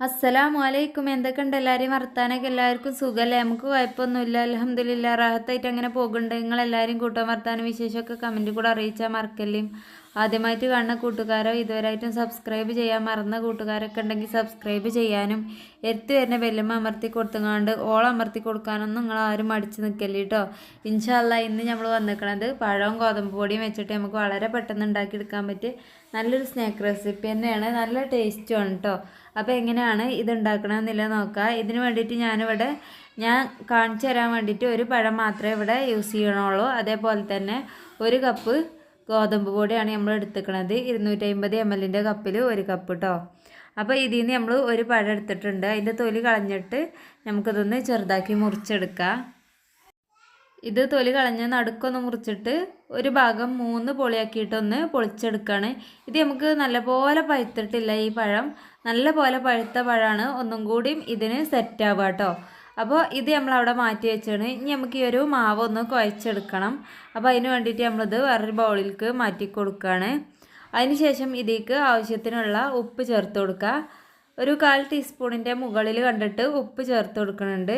അസ്സലാമു അലൈക്കും എന്തൊക്കെയുണ്ട്? എല്ലാവരെയും വർത്താനൊക്കെ എല്ലാവർക്കും സുഖമല്ലേ നമുക്ക് കുഴപ്പമൊന്നുമില്ല. അലഹമ്മദില്ല റാഹത്തായിട്ട് അങ്ങനെ പോകുന്നുണ്ട്. നിങ്ങളെല്ലാവരും കൂട്ടം വർത്താനം വിശേഷമൊക്കെ കമന്റ് കൂടെ അറിയിച്ചാൽ മറക്കല്ലേ? ആദ്യമായിട്ട് കാണുന്ന കൂട്ടുകാരോ ഇതുവരെയായിട്ടും സബ്സ്ക്രൈബ് ചെയ്യാൻ മറന്ന കൂട്ടുകാരൊക്കെ ഉണ്ടെങ്കിൽ സബ്സ്ക്രൈബ് ചെയ്യാനും എത്തി വരുന്ന ബെല്ലുമ്മ അമർത്തി കൊടുത്തുകൊണ്ട് ഓൾ അമർത്തി കൊടുക്കാനൊന്നും നിങ്ങൾ ആരും മടിച്ച് നിൽക്കല്ലേ കേട്ടോ ഇൻഷാല്ല ഇന്ന് നമ്മൾ വന്നിരിക്കുന്നത് പഴവും ഗോതമ്പ് പൊടിയും വെച്ചിട്ട് നമുക്ക് വളരെ പെട്ടെന്ന് ഉണ്ടാക്കിയെടുക്കാൻ പറ്റിയ നല്ലൊരു സ്നാക്ക് റെസിപ്പി തന്നെയാണ്. നല്ല ടേസ്റ്റുമാണ് കേട്ടോ അപ്പോൾ എങ്ങനെയാണ് ഇത് ഉണ്ടാക്കണമെന്നില്ല നോക്കുക ഇതിന് വേണ്ടിയിട്ട് ഞാനിവിടെ ഞാൻ കാണിച്ചു തരാൻ വേണ്ടിയിട്ട് ഒരു പഴം മാത്രമേ ഇവിടെ യൂസ് ചെയ്യണുള്ളൂ. അതേപോലെ തന്നെ ഒരു കപ്പ് ഗോതമ്പ് പൊടിയാണ് നമ്മൾ എടുത്തിക്കണത്. ഇരുന്നൂറ്റി അമ്പത് എം എല്ലിന്റെ കപ്പിൽ ഒരു കപ്പ് കേട്ടോ അപ്പോൾ ഇതിൽ നിന്ന് നമ്മൾ ഒരു പഴം എടുത്തിട്ടുണ്ട്. അതിന്റെ തൊലി കളഞ്ഞിട്ട് നമുക്കിതൊന്ന് ചെറുതാക്കി മുറിച്ചെടുക്കാം. ഇത് തൊലി കളഞ്ഞ് നടുക്കൊന്ന് മുറിച്ചിട്ട് ഒരു ഭാഗം മൂന്ന് പൊളിയാക്കിയിട്ടൊന്ന് പൊളിച്ചെടുക്കുകയാണ് ഇത് നമുക്ക് നല്ലപോലെ പഴുത്തിട്ടില്ല ഈ പഴം. നല്ല പോലെ പഴുത്ത പഴമാണ് ഒന്നും കൂടിയും ഇതിന് സെറ്റാവുക കേട്ടോ അപ്പോൾ ഇത് നമ്മൾ അവിടെ മാറ്റി വെച്ചാണ്. ഇനി നമുക്ക് ഈ ഒരു മാവ് ഒന്ന് കുഴച്ചെടുക്കണം. അപ്പോൾ അതിന് വേണ്ടിയിട്ട് നമ്മളിത് വേറൊരു ബൗളിലേക്ക് മാറ്റി കൊടുക്കുകയാണ് അതിനുശേഷം ഇതിലേക്ക് ആവശ്യത്തിനുള്ള ഉപ്പ് ചേർത്ത് കൊടുക്കുക ഒരു കാൽ ടീസ്പൂണിന്റെ മുകളിൽ കണ്ടിട്ട് ഉപ്പ് ചേർത്ത് കൊടുക്കുന്നുണ്ട്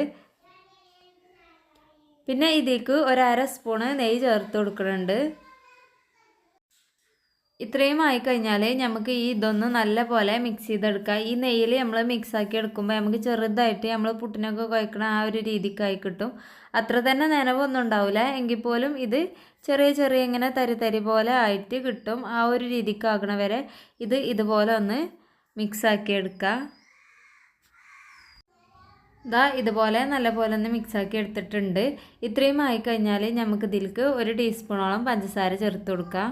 പിന്നെ ഇതിലേക്ക് ഒരര സ്പൂണ് നെയ്യ് ചേർത്ത് കൊടുക്കുന്നുണ്ട് ഇത്രയും ആയി കഴിഞ്ഞാൽ നമുക്ക് ഈ ഇതൊന്ന് നല്ല പോലെ മിക്സ് ചെയ്തെടുക്കാം. ഈ നെയ്യിൽ നമ്മൾ മിക്സ് ആക്കി എടുക്കുമ്പോൾ നമുക്ക് ചെറുതായിട്ട് നമ്മൾ പുട്ടിനൊക്കെ കുഴക്കണ ആ ഒരു രീതിക്കായി കിട്ടും. അത്ര തന്നെ നനവൊന്നും ഉണ്ടാവില്ല എങ്കിൽ പോലും ഇത് ചെറിയ ചെറിയ ഇങ്ങനെ തരി തരി പോലെ ആയിട്ട് കിട്ടും. ആ ഒരു രീതിക്കാകണ വരെ ഇത് ഇതുപോലെ ഒന്ന് മിക്സ് ആക്കി എടുക്കുക ഇതാ ഇതുപോലെ നല്ലപോലെ ഒന്ന് മിക്സാക്കി എടുത്തിട്ടുണ്ട്. ഇത്രയും ആയി കഴിഞ്ഞാൽ നമുക്ക് ഇതിലേക്ക് ഒരു ടീസ്പൂണോളം പഞ്ചസാര ചേർത്ത് കൊടുക്കാം.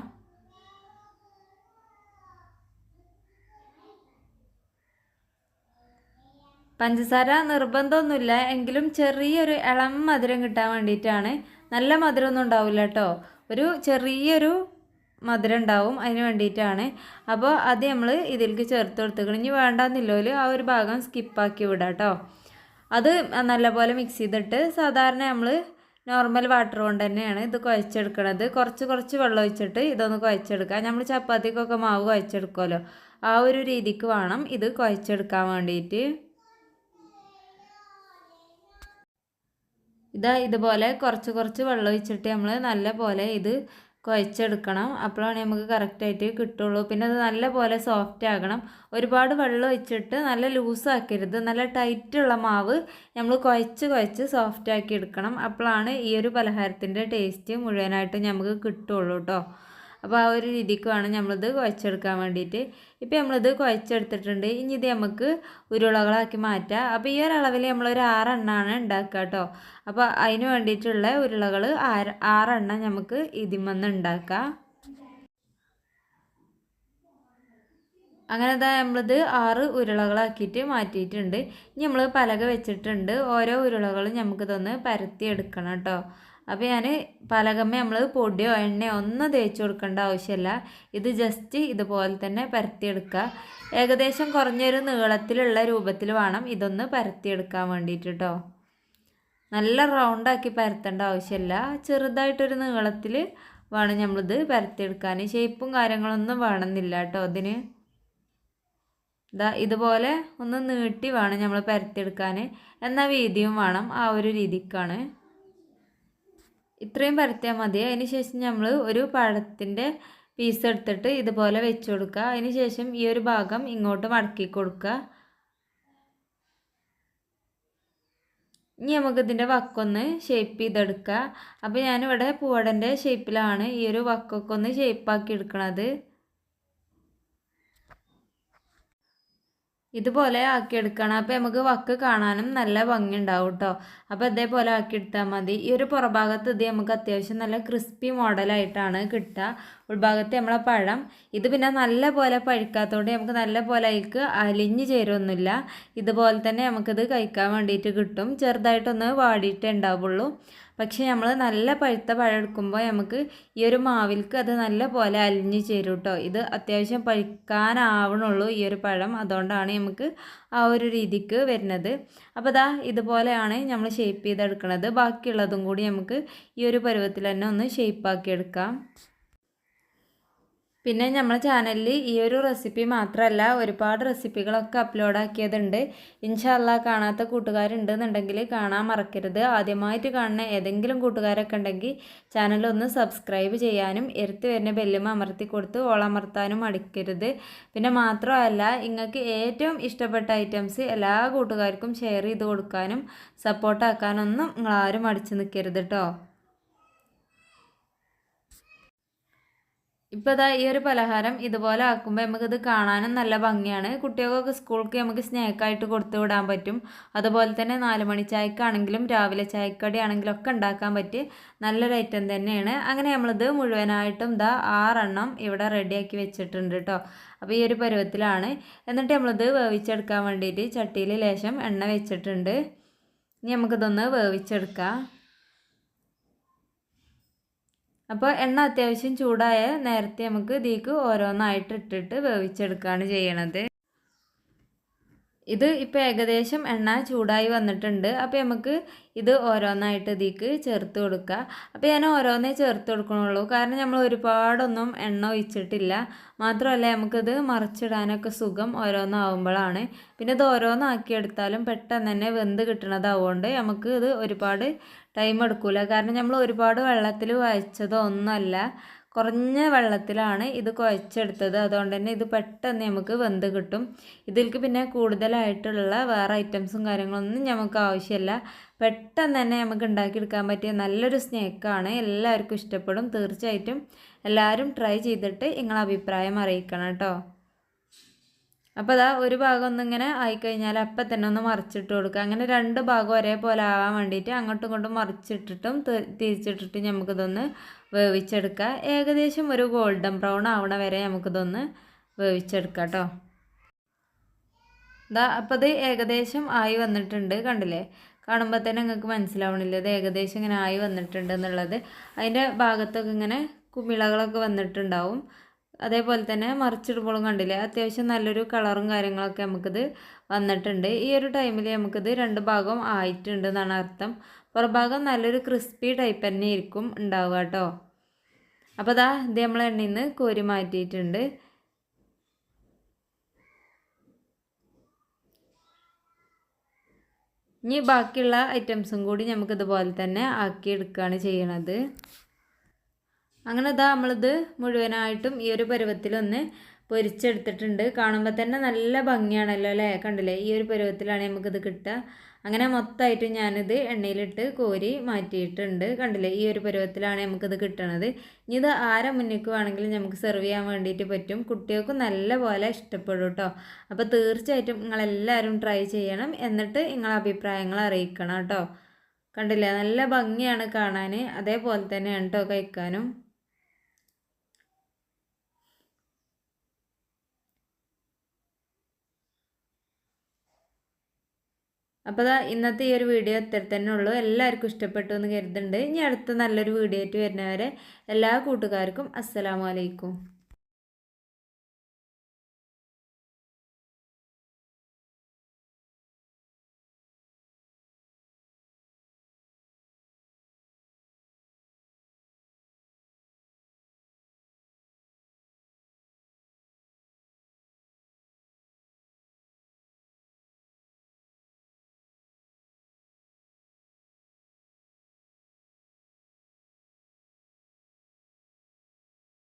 പഞ്ചസാര നിർബന്ധമൊന്നുമില്ല. എങ്കിലും ചെറിയൊരു ഇളം മധുരം കിട്ടാൻ വേണ്ടിയിട്ടാണ്. നല്ല മധുരമൊന്നും ഉണ്ടാവില്ല കേട്ടോ. ഒരു ചെറിയൊരു മധുരം ഉണ്ടാവും അതിന് വേണ്ടിയിട്ടാണ്. അപ്പോൾ അത് നമ്മൾ ഇതിലേക്ക് ചേർത്ത് കൊടുത്തേക്കണം. ഇനി വേണ്ടെന്നില്ലോൽ ആ ഒരു ഭാഗം സ്കിപ്പാക്കി വിടാം കേട്ടോ. അത് നല്ലപോലെ മിക്സ് ചെയ്തിട്ട് സാധാരണ നമ്മൾ നോർമൽ വാട്ടർ കൊണ്ട് തന്നെയാണ് ഇത് കുഴച്ചെടുക്കണത്. കുറച്ച് കുറച്ച് വെള്ളം ഒഴിച്ചിട്ട് ഇതൊന്ന് കുഴച്ചെടുക്കുക. നമ്മൾ ചപ്പാത്തിക്കൊക്കെ മാവ് കുഴച്ചെടുക്കുമല്ലോ ആ ഒരു രീതിക്ക് വേണം ഇത് കുഴച്ചെടുക്കാൻ വേണ്ടിയിട്ട്. ഇതാ ഇതുപോലെ കുറച്ച് കുറച്ച് വെള്ളം ഒഴിച്ചിട്ട് നമ്മൾ നല്ല പോലെ ഇത് കുഴച്ചെടുക്കണം. അപ്പോഴാണ് നമുക്ക് കറക്റ്റായിട്ട് കിട്ടുള്ളൂ. പിന്നെ അത് നല്ല പോലെ സോഫ്റ്റ് ആകണം. ഒരുപാട് വെള്ളം ഒഴിച്ചിട്ട് നല്ല ലൂസാക്കരുത് നല്ല ടൈറ്റുള്ള മാവ് നമ്മൾ കുഴച്ച് കുഴച്ച് സോഫ്റ്റ് ആക്കി എടുക്കണം. അപ്പോഴാണ് ഈ ഒരു പലഹാരത്തിന്റെ ടേസ്റ്റ് മുഴുവനായിട്ട് നമുക്ക് കിട്ടുള്ളൂ കേട്ടോ അപ്പോൾ ആ ഒരു രീതിക്ക് വേണം നമ്മളിത് കുഴച്ചെടുക്കാൻ വേണ്ടിയിട്ട് ഇപ്പോൾ നമ്മളിത് കുഴച്ചെടുത്തിട്ടുണ്ട്. ഇനി ഇത് നമുക്ക് ഉരുളകളാക്കി മാറ്റാം. അപ്പോൾ ഈ ഒരളവിൽ നമ്മളൊരു ആറെണ്ണമാണ് ഉണ്ടാക്കുക കേട്ടോ അപ്പോൾ അതിന് വേണ്ടിയിട്ടുള്ള ഉരുളകൾ ആറ് ആറെണ്ണം നമുക്ക് ഇതിൽ നിന്ന് ഉണ്ടാക്കാം അങ്ങനെ ഇതാ നമ്മളിത് ആറ് ഉരുളകളാക്കിയിട്ട് മാറ്റിയിട്ടുണ്ട്. ഇനി നമ്മൾ പലക വെച്ചിട്ടുണ്ട്. ഓരോ ഉരുളകളും നമുക്കിതൊന്ന് പരത്തി എടുക്കണം കേട്ടോ അപ്പോൾ ഞാൻ പലകമ്മ നമ്മൾ പൊടിയോ എണ്ണയോ ഒന്നും തേച്ച് കൊടുക്കേണ്ട ആവശ്യമില്ല ഇത് ജസ്റ്റ് ഇതുപോലെ തന്നെ പരത്തിയെടുക്കുക ഏകദേശം കുറഞ്ഞൊരു നീളത്തിലുള്ള രൂപത്തിൽ വേണം ഇതൊന്ന് പരത്തിയെടുക്കാൻ വേണ്ടിയിട്ട് കേട്ടോ നല്ല റൗണ്ടാക്കി പരത്തേണ്ട ആവശ്യമില്ല ചെറുതായിട്ടൊരു നീളത്തിൽ വേണം നമ്മളിത് പരത്തിയെടുക്കാൻ. ഷേപ്പും കാര്യങ്ങളൊന്നും വേണമെന്നില്ല കേട്ടോ അതിന് ഇതാ ഇതുപോലെ ഒന്ന് നീട്ടി വേണം നമ്മൾ പരത്തിയെടുക്കാൻ. എന്നാൽ വീതിയും വേണം. ആ ഒരു രീതിക്കാണ്. ഇത്രയും പരത്തിയാൽ മതി. അതിന് ശേഷം നമ്മൾ ഒരു പഴത്തിന്റെ പീസ് എടുത്തിട്ട് ഇതുപോലെ വെച്ച് കൊടുക്കുക. അതിന് ശേഷം ഈ ഒരു ഭാഗം ഇങ്ങോട്ട് മടക്കി കൊടുക്കുക. ഇനി നമുക്ക് ഇതിന്റെ വക്കൊന്ന് ഷേപ്പ് ചെയ്തെടുക്കുക. അപ്പോൾ ഞാനിവിടെ പൂവടന്റെ ഷേപ്പിലാണ് ഈ ഒരു വക്കൊക്കെ ഒന്ന് ഷേപ്പാക്കി എടുക്കണത്. ഇതുപോലെ ആക്കിയെടുക്കണം. അപ്പോൾ നമുക്ക് വക്ക് കാണാനും നല്ല ഭംഗി ഉണ്ടാവും കേട്ടോ അപ്പോൾ ഇതേപോലെ ആക്കിയെടുത്താൽ മതി. ഈ ഒരു പുറഭാഗത്ത് ഇത് നമുക്ക് അത്യാവശ്യം നല്ല ക്രിസ്പി മോഡലായിട്ടാണ് കിട്ടുക. ഉൾഭാഗത്ത് നമ്മളെ പഴം. ഇത് പിന്നെ നല്ല പോലെ പഴുക്കാത്തതുകൊണ്ട് നമുക്ക് നല്ല പോലെ അതിലേക്ക് അലിഞ്ഞ് ചേരുമൊന്നുമില്ല ഇതുപോലെ തന്നെ നമുക്കിത് കഴിക്കാൻ വേണ്ടിയിട്ട് കിട്ടും. ചെറുതായിട്ടൊന്ന് വാടിയിട്ടേ ഉണ്ടാവുള്ളൂ. പക്ഷേ നമ്മൾ നല്ല പഴുത്ത പഴം എടുക്കുമ്പോൾ നമുക്ക് ഈ ഒരു മാവിൽക്ക് അത് നല്ല പോലെ അലിഞ്ഞ് ചേരും കേട്ടോ ഇത് അത്യാവശ്യം പഴുക്കാനാവണുള്ളൂ ഈ ഒരു പഴം. അതുകൊണ്ടാണ് നമുക്ക് ആ ഒരു രീതിക്ക് വരുന്നത്. അപ്പോൾ ഇതാ ഇതുപോലെയാണ് നമ്മൾ ഷേപ്പ് ചെയ്തെടുക്കുന്നത് ബാക്കിയുള്ളതും കൂടി നമുക്ക് ഈ ഒരു പരുവത്തിൽ തന്നെ ഒന്ന് ഷേപ്പാക്കി എടുക്കാം. പിന്നെ നമ്മളെ ചാനലിൽ ഈ ഒരു റെസിപ്പി മാത്രമല്ല ഒരുപാട് റെസിപ്പികളൊക്കെ അപ്ലോഡ് ആക്കിയതുണ്ട്. ഇൻഷല്ല കാണാത്ത കൂട്ടുകാരുണ്ടെന്നുണ്ടെങ്കിൽ കാണാൻ മറക്കരുത്. ആദ്യമായിട്ട് കാണുന്ന ഏതെങ്കിലും കൂട്ടുകാരൊക്കെ ഉണ്ടെങ്കിൽ ചാനലൊന്ന് സബ്സ്ക്രൈബ് ചെയ്യാനും എടുത്ത് വരുന്ന ബെല്ലുമ അമർത്തി കൊടുത്ത് ഓളമർത്താനും അടിക്കരുത് പിന്നെ മാത്രമല്ല നിങ്ങൾക്ക് ഏറ്റവും ഇഷ്ടപ്പെട്ട ഐറ്റംസ് എല്ലാ കൂട്ടുകാർക്കും ഷെയർ ചെയ്ത് കൊടുക്കാനും സപ്പോർട്ടാക്കാനൊന്നും നിങ്ങളാരും അടിച്ചു നിൽക്കരുത് കേട്ടോ ഇപ്പോൾ ഇതാ ഈ ഒരു പലഹാരം ഇതുപോലെ ആക്കുമ്പോൾ നമുക്കിത് കാണാനും നല്ല ഭംഗിയാണ്. കുട്ടികൾക്കൊക്കെ സ്കൂൾക്ക് നമുക്ക് സ്നേക്കായിട്ട് കൊടുത്തു വിടാൻ പറ്റും. അതുപോലെ തന്നെ നാല് മണി ചായക്കാണെങ്കിലും രാവിലെ ചായക്കടി ആണെങ്കിലും ഒക്കെ ഉണ്ടാക്കാൻ പറ്റിയ നല്ലൊരു ഐറ്റം തന്നെയാണ്. അങ്ങനെ നമ്മളിത് മുഴുവനായിട്ടും ഇതാ ആറെണ്ണം ഇവിടെ റെഡിയാക്കി വെച്ചിട്ടുണ്ട് കേട്ടോ അപ്പോൾ ഈ ഒരു പരുവത്തിലാണ്. എന്നിട്ട് നമ്മളിത് വേവിച്ചെടുക്കാൻ വേണ്ടിയിട്ട് ചട്ടിയിൽ ലേശം എണ്ണ വെച്ചിട്ടുണ്ട്. ഇനി നമുക്കിതൊന്ന് വേവിച്ചെടുക്കാം. അപ്പോൾ എണ്ണ അത്യാവശ്യം ചൂടായ നേരത്തെ നമുക്ക് ഇതിലേക്ക് ഓരോന്നായിട്ട് ഇട്ടിട്ട് വേവിച്ചെടുക്കുകയാണ് ചെയ്യണത്. ഇത് ഇപ്പോൾ ഏകദേശം എണ്ണ ചൂടായി വന്നിട്ടുണ്ട്. അപ്പോൾ നമുക്ക് ഇത് ഓരോന്നായിട്ട് ഇതിക്ക് ചേർത്ത് കൊടുക്കുക അപ്പോൾ ഞാൻ ഓരോന്നേ ചേർത്ത് കൊടുക്കണുള്ളൂ. കാരണം നമ്മൾ ഒരുപാടൊന്നും എണ്ണ ഒഴിച്ചിട്ടില്ല. മാത്രമല്ല നമുക്കിത് മറിച്ചിടാനൊക്കെ സുഖം ഓരോന്നാവുമ്പോഴാണ്. പിന്നെ ഇത് ഓരോന്നാക്കിയെടുത്താലും പെട്ടെന്ന് തന്നെ വെന്ത് കിട്ടണതാവുകൊണ്ട് നമുക്ക് ഇത് ഒരുപാട് ടൈം എടുക്കില്ല കാരണം നമ്മൾ ഒരുപാട് വെള്ളത്തിൽ വയച്ചതോ ഒന്നുമല്ല കുറഞ്ഞ വെള്ളത്തിലാണ് ഇത് കുഴച്ചെടുത്തത്. അതുകൊണ്ട് തന്നെ ഇത് പെട്ടെന്ന് നമുക്ക് വെന്ത് കിട്ടും. ഇതിൽക്ക് പിന്നെ കൂടുതലായിട്ടുള്ള വേറെ ഐറ്റംസും കാര്യങ്ങളൊന്നും നമുക്ക് ആവശ്യമില്ല. പെട്ടെന്ന് തന്നെ നമുക്ക് ഉണ്ടാക്കിയെടുക്കാൻ പറ്റിയ നല്ലൊരു സ്നേക്കാണ്. എല്ലാവർക്കും ഇഷ്ടപ്പെടും. തീർച്ചയായിട്ടും എല്ലാവരും ട്രൈ ചെയ്തിട്ട് നിങ്ങളെ അഭിപ്രായം അറിയിക്കണം കേട്ടോ. അപ്പോൾ അതാ ഒരു ഭാഗം ഒന്നിങ്ങനെ ആയിക്കഴിഞ്ഞാൽ അപ്പം തന്നെ ഒന്ന് മറിച്ചിട്ട് കൊടുക്കുക. അങ്ങനെ രണ്ട് ഭാഗം ഒരേപോലെ ആവാൻ വേണ്ടിയിട്ട് അങ്ങോട്ടും ഇങ്ങോട്ടും മറിച്ചിട്ടിട്ടും തിരിച്ചിട്ടിട്ടും നമുക്കിതൊന്ന് വേവിച്ചെടുക്കുക. ഏകദേശം ഒരു ഗോൾഡൻ ബ്രൗൺ ആവണ വരെ നമുക്കിതൊന്ന് വേവിച്ചെടുക്കാം കേട്ടോ ഇതാ അപ്പോൾ ഇത് ഏകദേശം ആയി വന്നിട്ടുണ്ട് കണ്ടില്ലേ? കാണുമ്പോൾ തന്നെ നിങ്ങൾക്ക് മനസ്സിലാവണില്ല? ഇത് ഏകദേശം ഇങ്ങനെ ആയി വന്നിട്ടുണ്ട് എന്നുള്ളത്. അതിന്റെ ഭാഗത്തൊക്കെ ഇങ്ങനെ കുമിളകളൊക്കെ വന്നിട്ടുണ്ടാവും. അതേപോലെ തന്നെ മറിച്ചിടുമ്പോഴും കണ്ടില്ലേ അത്യാവശ്യം നല്ലൊരു കളറും കാര്യങ്ങളൊക്കെ നമുക്കിത് വന്നിട്ടുണ്ട്. ഈ ഒരു ടൈമിൽ നമുക്കിത് രണ്ട് ഭാഗം ആയിട്ടുണ്ട് എന്നാണ് അർത്ഥം. പുറഭാഗം നല്ലൊരു ക്രിസ്പി ടൈപ്പ് തന്നെ ആയിരിക്കും ഉണ്ടാവുക കേട്ടോ. അപ്പോൾ അതാ ഇത് നമ്മൾ എണ്ണയിൽ നിന്ന് കോരി മാറ്റിയിട്ടുണ്ട്. ഇനി ബാക്കിയുള്ള ഐറ്റംസും കൂടി നമുക്കിതുപോലെ തന്നെ ആക്കിയെടുക്കുകയാണ് ചെയ്യണത്. അങ്ങനെ ഇതാ നമ്മളിത് മുഴുവനായിട്ടും ഈ ഒരു പരുവത്തിലൊന്ന് പൊരിച്ചെടുത്തിട്ടുണ്ട്. കാണുമ്പോൾ തന്നെ നല്ല ഭംഗിയാണല്ലോ അല്ലേ? കണ്ടില്ലേ? ഈ ഒരു പരുവത്തിലാണ് നമുക്കിത് കിട്ടുക. അങ്ങനെ മൊത്തമായിട്ട് ഞാനിത് എണ്ണയിലിട്ട് കോരി മാറ്റിയിട്ടുണ്ട്. കണ്ടില്ലേ? ഈ ഒരു പരുവത്തിലാണ് നമുക്കിത് കിട്ടണത്. ഇനി ഇത് ആരെ മുന്നേക്ക് വേണമെങ്കിലും നമുക്ക് സെർവ് ചെയ്യാൻ വേണ്ടിയിട്ട് പറ്റും. കുട്ടികൾക്ക് നല്ല പോലെ ഇഷ്ടപ്പെടും കേട്ടോ. അപ്പോൾ തീർച്ചയായിട്ടും നിങ്ങളെല്ലാവരും ട്രൈ ചെയ്യണം. എന്നിട്ട് നിങ്ങളെ അഭിപ്രായങ്ങൾ അറിയിക്കണം കേട്ടോ. കണ്ടില്ലേ? നല്ല ഭംഗിയാണ് കാണാൻ അതേപോലെ തന്നെയാണ് കേട്ടോ കഴിക്കാനും. അപ്പോൾ അതാ ഇന്നത്തെ ഈ ഒരു വീഡിയോ ഇത്ര തന്നെ ഉള്ളൂ. എല്ലാവർക്കും ഇഷ്ടപ്പെട്ടു എന്ന് കരുതുന്നുണ്ട്. ഇനി അടുത്ത നല്ലൊരു വീഡിയോ ആയിട്ട് വരുന്നവരെ എല്ലാ കൂട്ടുകാർക്കും അസ്സലാമു അലൈക്കും.